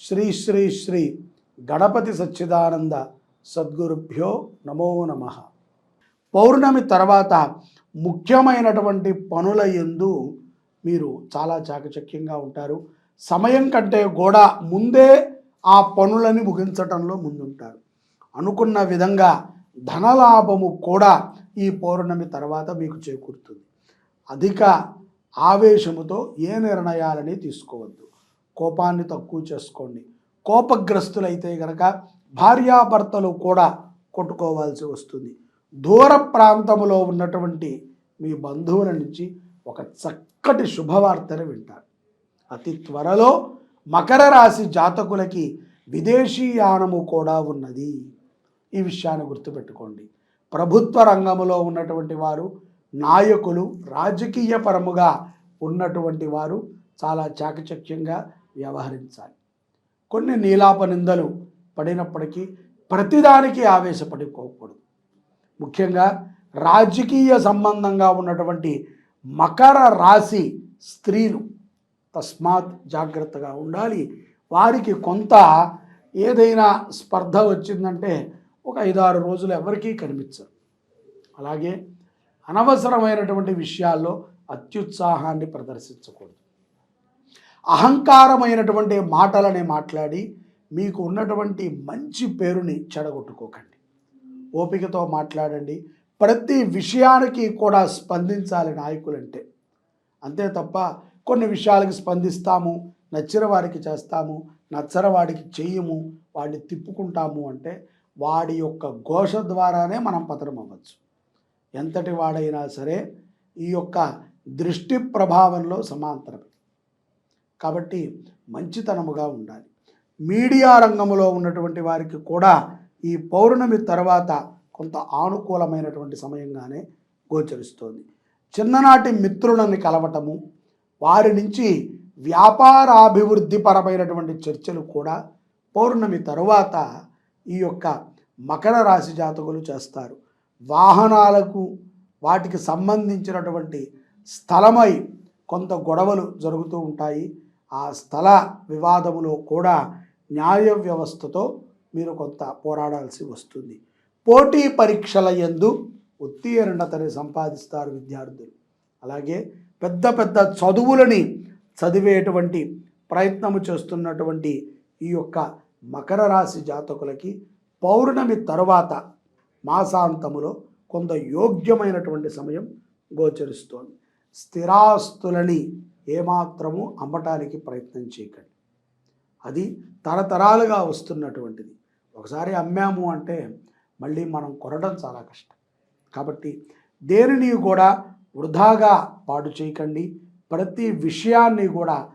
శ్రీ శ్రీ శ్రీ గణపతి సచ్చిదానంద సద్గురుభ్యో నమో నమ. పౌర్ణమి తర్వాత ముఖ్యమైనటువంటి పనుల ఎందు మీరు చాలా చాకచక్యంగా ఉంటారు. సమయం కంటే కూడా ముందే ఆ పనులని ముగించటంలో ముందుంటారు. అనుకున్న విధంగా ధనలాభము కూడా ఈ పౌర్ణమి తర్వాత మీకు చేకూరుతుంది. అధిక ఆవేశముతో ఏ నిర్ణయాలని తీసుకోవద్దు. కోపాన్ని తక్కువ చేసుకోండి. కోపగ్రస్తులైతే గనక భార్యాభర్తలు కూడా కొట్టుకోవాల్సి వస్తుంది. దూర ప్రాంతములో ఉన్నటువంటి మీ బంధువుల నుంచి ఒక చక్కటి శుభవార్తను వింటారు. అతి త్వరలో మకర రాశి జాతకులకి విదేశీ యానము కూడా ఉన్నది. ఈ విషయాన్ని గుర్తుపెట్టుకోండి. ప్రభుత్వ రంగంలో ఉన్నటువంటి వారు నాయకులు రాజకీయ పరముగా ఉన్నటువంటి వారు చాలా చాకచక్యంగా వ్యవహరించాలి. కొన్ని నీలాప నిందలు పడినప్పటికీ ప్రతిదానికి ఆవేశపడిపోకూడదు ముఖ్యంగా రాజకీయ సంబంధంగా ఉన్నటువంటి మకర రాశి స్త్రీలు తస్మాత్ జాగ్రత్తగా ఉండాలి. వారికి కొంత ఏదైనా స్పర్ధ వచ్చిందంటే ఒక ఐదారు రోజులు ఎవరికీ కనిపించరు అలాగే అనవసరమైనటువంటి విషయాల్లో అత్యుత్సాహాన్ని ప్రదర్శించకూడదు. అహంకారమైనటువంటి మాటలనే మాట్లాడి మీకు ఉన్నటువంటి మంచి పేరుని చెడగొట్టుకోకండి. ఓపికతో మాట్లాడండి. ప్రతి విషయానికి కూడా స్పందించాలి నాయకులంటే. అంతే తప్ప కొన్ని విషయాలకి స్పందిస్తాము నచ్చిన వారికి చేస్తాము నచ్చని వాడికి చెయ్యము వాడిని తిప్పుకుంటాము అంటే వాడి యొక్క ఘోష ద్వారానే మనం పతనం అవ్వచ్చు. ఎంతటి వాడైనా సరే ఈ యొక్క దృష్టి ప్రభావంలో సమాంతరమే. కాబట్టి మంచితనముగా ఉండాలి. మీడియా రంగంలో ఉన్నటువంటి వారికి కూడా ఈ పౌర్ణమి తర్వాత కొంత ఆనుకూలమైనటువంటి సమయంగానే గోచరిస్తోంది. చిన్ననాటి మిత్రులని కలవటము వారి నుంచి వ్యాపారాభివృద్ధిపరమైనటువంటి చర్చలు కూడా పౌర్ణమి తరువాత ఈ యొక్క మకర రాశి జాతకులు చేస్తారు. వాహనాలకు వాటికి సంబంధించినటువంటి స్థలమై కొంత గొడవలు జరుగుతూ ఉంటాయి. ఆ స్థల వివాదములో కూడా న్యాయ వ్యవస్థతో మీరు కొంత పోరాడాల్సి వస్తుంది. పోటీ పరీక్షల యందు ఉత్తీర్ణతని సంపాదిస్తారు విద్యార్థులు. అలాగే పెద్ద పెద్ద చదువులని చదివేటువంటి ప్రయత్నము చేస్తున్నటువంటి ఈ యొక్క మకర రాశి జాతకులకి పౌర్ణమి తరువాత మాసాంతములో కొంత యోగ్యమైనటువంటి సమయం గోచరిస్తోంది. స్థిరాస్తులని ఏమాత్రము అమ్మటానికి ప్రయత్నం చేయకండి. అది తరతరాలుగా వస్తున్నటువంటిది. ఒకసారి అమ్మాము అంటే మళ్ళీ మనం కొనడం చాలా కష్టం. కాబట్టి దేనిని కూడా వృధాగా పాడు చేయకండి. ప్రతి విషయాన్ని కూడా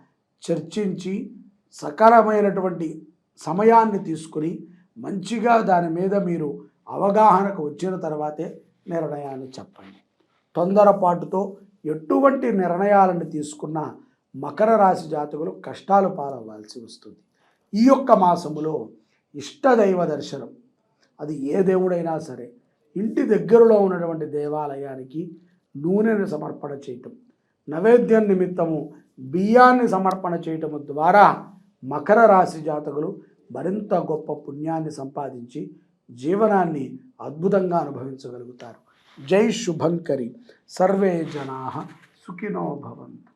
చర్చించి సకరమైనటువంటి సమయాన్ని తీసుకుని మంచిగా దాని మీద మీరు అవగాహనకు వచ్చిన తర్వాతే నిర్ణయాన్ని చెప్పండి. తొందరపాటుతో ఎటువంటి నిర్ణయాలను తీసుకున్న మకర రాశి జాతకులు కష్టాలు పాలవ్వాల్సి వస్తుంది. ఈ యొక్క మాసములో ఇష్టదైవ దర్శనం. అది ఏ దేవుడైనా సరే ఇంటి దగ్గరలో ఉన్నటువంటి దేవాలయానికి నూనెను సమర్పణ చేయటం నైవేద్యం నిమిత్తము బియ్యాన్ని సమర్పణ చేయటం ద్వారా మకర రాశి జాతకులు మరింత గొప్ప పుణ్యాన్ని సంపాదించి జీవనాన్ని అద్భుతంగా అనుభవించగలుగుతారు. जय शुभंकरी। सर्वे जना सुखिनो भवन्तु।